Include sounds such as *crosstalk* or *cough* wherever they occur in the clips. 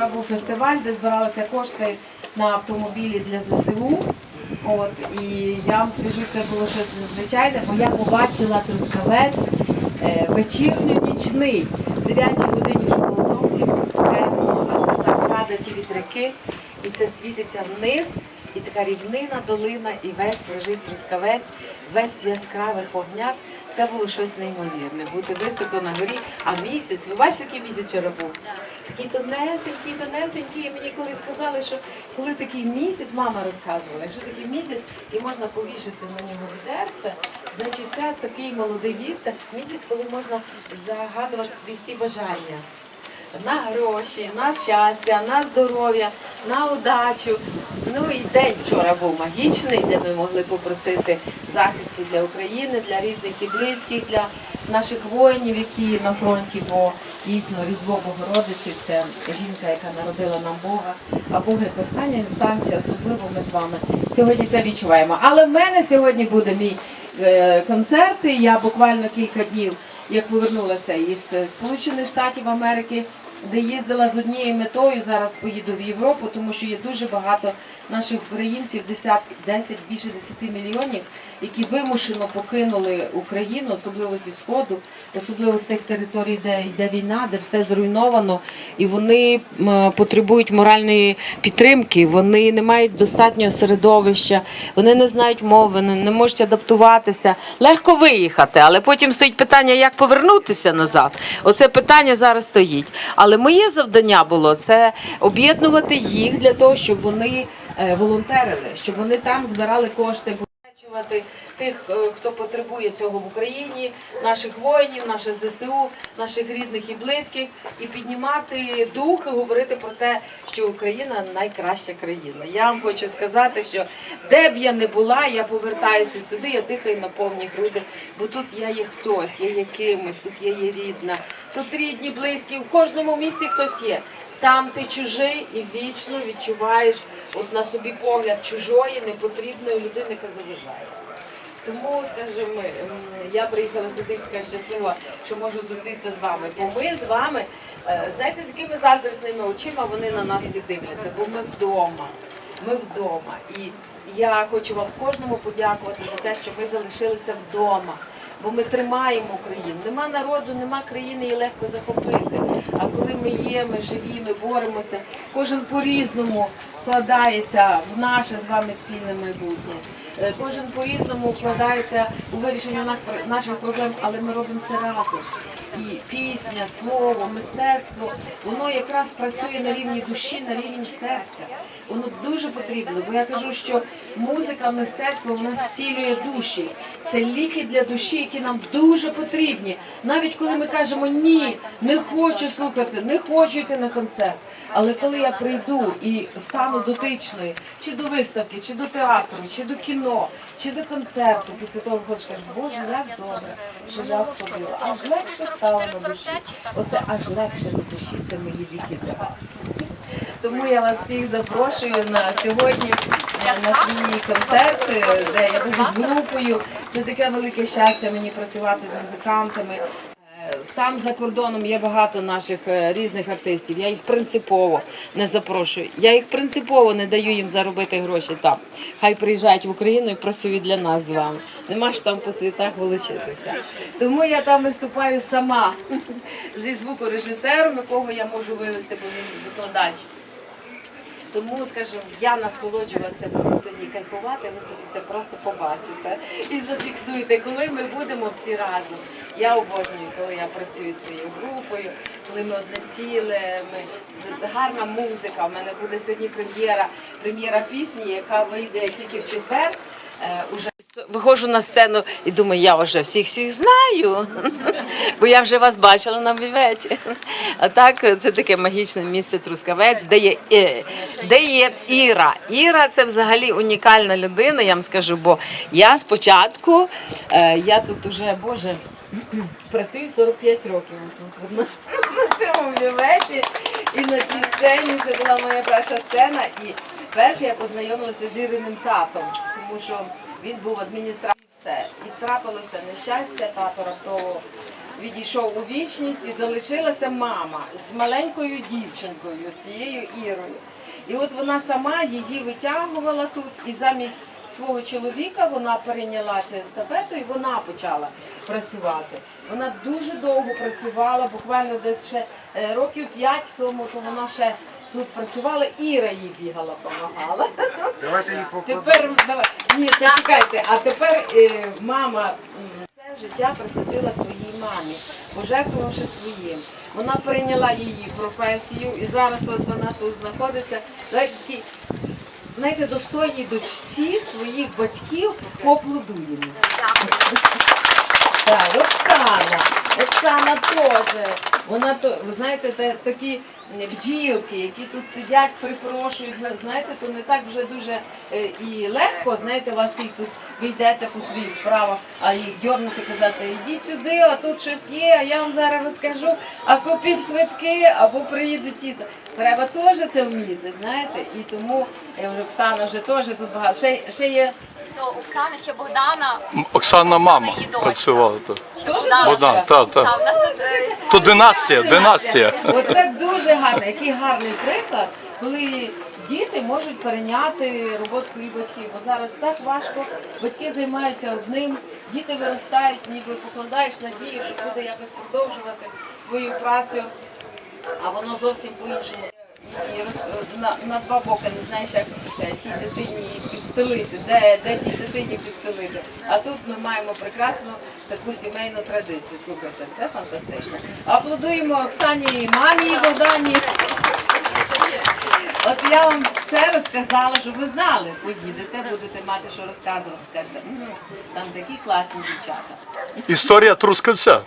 Вчора був фестиваль, де збиралися кошти на автомобілі для ЗСУ. От, і я вам скажу, це було щось незвичайне, бо я побачила трускавець е, вечірньо-нічний. В 9 годині вже було зовсім темно, а це так падають ті вітряки, і це світиться вниз, і така рівнина, долина, і весь лежить трускавець, весь яскравих вогнях. Це було щось неймовірне. Бути високо на горі, а місяць, ви бачите, який місяць вчора був? Такий тонесенький, тонесенький. Мені коли сказали, що коли такий місяць, мама розказувала, якщо такий місяць і можна повішати на нього відерце, значить це такий молодий вітер, місяць, коли можна загадувати собі всі бажання. На гроші, на щастя, на здоров'я, на удачу. Ну і день вчора був магічний, де ми могли попросити захисту для України, для рідних і близьких, для наших воїнів, які на фронті, бо дійсно Різдво Богородиці це жінка, яка народила нам Бога. А Бог як остання інстанція, особливо ми з вами сьогодні це відчуваємо. Але в мене сьогодні буде мій е, концерт. і Я буквально кілька днів, як повернулася із е, Сполучених Штатів Америки, де їздила з однією метою. Зараз поїду в Європу, тому що є дуже багато наших українців, 10, 10 більше 10 мільйонів, які вимушено покинули Україну, особливо зі сходу, особливо з тих територій, де йде війна, де все зруйновано, і вони потребують моральної підтримки. Вони не мають достатнього середовища, вони не знають мови, не можуть адаптуватися. Легко виїхати, але потім стоїть питання, як повернутися назад. Оце питання зараз стоїть. Але моє завдання було це об'єднувати їх для того, щоб вони е, волонтерили, щоб вони там збирали кошти. Тих, е, хто потребує цього в Україні, наших воїнів, наших ЗСУ, наших рідних і близьких, і піднімати дух, і говорити про те, що Україна найкраща країна. Я вам хочу сказати, що де б я не була, я повертаюся сюди, я дихаю на повні груди, бо тут я є хтось, я є кимось, тут я є рідна, тут рідні, близькі, в кожному місці хтось є. Там ти чужий і вічно відчуваєш от на собі погляд чужої, непотрібної людини, яка заважає. Тому, скажімо, ем, я приїхала сюди така щаслива, що можу зустрітися з вами. Бо ми з вами, е, знаєте, з якими заздрісними очима вони на нас всі дивляться, бо ми вдома. Ми вдома. І я хочу вам кожному подякувати за те, що ви залишилися вдома. Бо ми тримаємо Україну. Нема народу, нема країни, її легко захопити. А коли ми є, ми живі, ми боремося, кожен по-різному вкладається в наше з вами спільне майбутнє. Е, Кожен по-різному вкладається у вирішення наших проблем, але ми робимо це разом. І пісня, слово, мистецтво, воно якраз працює на рівні душі, на рівні серця. Воно дуже потрібно, бо я кажу, що музика, мистецтво вона зцілює душі. Це ліки для душі, які нам дуже потрібні. Навіть коли ми кажемо ні, не хочу слухати, не хочу йти на концерт. Але коли я прийду і стану дотичною, чи до виставки, чи до театру, чи до кіно, чи до концерту, після того виходиш, кажеш, Боже, як добре, що я сходила. Аж легше стало на душі. Оце аж легше на душі. Це мої ліки для вас. Тому я вас всіх запрошую на сьогодні е, на свій концерт, де я буду з групою. Це таке велике щастя мені працювати з музикантами. Там за кордоном є багато наших е, різних артистів. Я їх принципово не запрошую. Я їх принципово не даю їм заробити гроші там. Хай приїжджають в Україну і працюють для нас з вами. Нема ж там по світах волочитися. Тому я там виступаю сама *laughs* зі звукорежисером, якого я можу вивести, бо він викладач. Тому, скажімо, я насолоджуватися буду сьогодні кайфувати, ви собі це просто побачите і зафіксуйте, коли ми будемо всі разом. Я обожнюю, коли я працюю своєю групою, коли ми одне ціле, ми гарна музика. У мене буде сьогодні прем'єра, прем'єра пісні, яка вийде тільки в четвер. Е, Уже виходжу на сцену і думаю, я вже всіх всіх знаю, *laughs* бо я вже вас бачила на біветі. А так це таке магічне місце Трускавець, де є, е, де є Іра. Іра це взагалі унікальна людина, я вам скажу, бо я спочатку, е, я тут уже, Боже, *clears throat* працюю 45 років *laughs* на, цьому біветі і на цій сцені. Це була моя перша сцена. І перше я познайомилася з Іриним татом, тому що він був адміністратором. Все. І трапилося нещастя, тато раптово відійшов у вічність і залишилася мама з маленькою дівчинкою, з цією Ірою. І от вона сама її витягувала тут, і замість свого чоловіка вона перейняла цю естафету і вона почала працювати. Вона дуже довго працювала, буквально десь ще е, років п'ять тому, то вона ще тут працювала, Іра їй бігала, допомагала. Давайте її покладемо. Тепер давай. Ні, то чекайте, а тепер е, мама м, все життя присвятила своїй мамі, пожертвувавши своїм. Вона прийняла її професію і зараз от вона тут знаходиться. Знаєте, такий, знаєте, достойній дочці своїх батьків поаплодуємо. Так, Оксана. Оксана теж. Вона то, ви знаєте, те- такі бджілки, які тут сидять, припрошують. Ну, знаєте, то не так вже дуже е, і легко. Знаєте, вас їх тут ви йдете по своїх справах, а їх дьорнути казати, йдіть сюди, а тут щось є, а я вам зараз розкажу, а купіть квитки або приїде тісто. Треба теж це вміти, знаєте, і тому е, вже Оксана вже теж тут багато. Ще, ще є То Оксана, ще Богдана. Оксана мама її дочка. працювала тут. Теж Богдан, так, Та, нас тут е, То династія, династія. Оце дуже гарно. Який гарний приклад, коли діти можуть перейняти роботу своїх батьків. Бо зараз так важко, батьки займаються одним, діти виростають, ніби покладаєш надію, що буде якось продовжувати твою працю, а воно зовсім по-іншому. І роз... на, на два боки не знаєш, як е, тій дитині підстелити, де, де тій дитині підстелити. А тут ми маємо прекрасну таку сімейну традицію. Слухайте, це фантастично. Аплодуємо Оксані, і мамі і Богдані. От я вам все розказала, щоб ви знали. Поїдете, будете мати що розказувати. Скажете, «М, там такі класні дівчата. Історія Трускавця.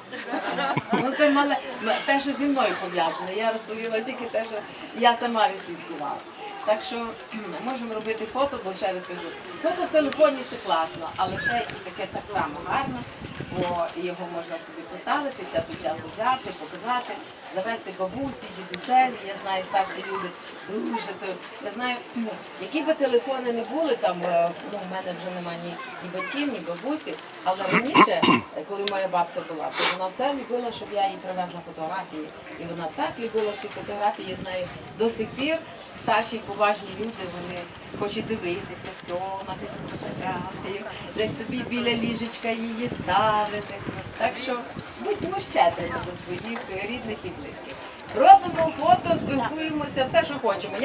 Ну це мале м- те, що зі мною пов'язано. Я розповіла тільки те, що я сама відслідкувала. Так що кхм, можемо робити фото, бо ще раз кажу, фото в телефоні це класно, але ще і таке так само гарно, бо його можна собі поставити, час від часу взяти, показати, завести бабусі, дідусель. Я знаю, старші люди дуже то. Я знаю, ну, які би телефони не були там, е, ну в мене вже немає ні, ні батьків, ні бабусі, але раніше, коли моя бабця була, то вона все любила, щоб я їй привезла фотографії. І вона так любила ці фотографії. Я знаю, до сих пір старші поважні люди, вони хочуть дивитися, цьомати ту фотографію, десь собі біля ліжечка її ставити. Так що будьмо щедрими до своїх рідних і близьких. Робимо фото, спілкуємося, все, що хочемо.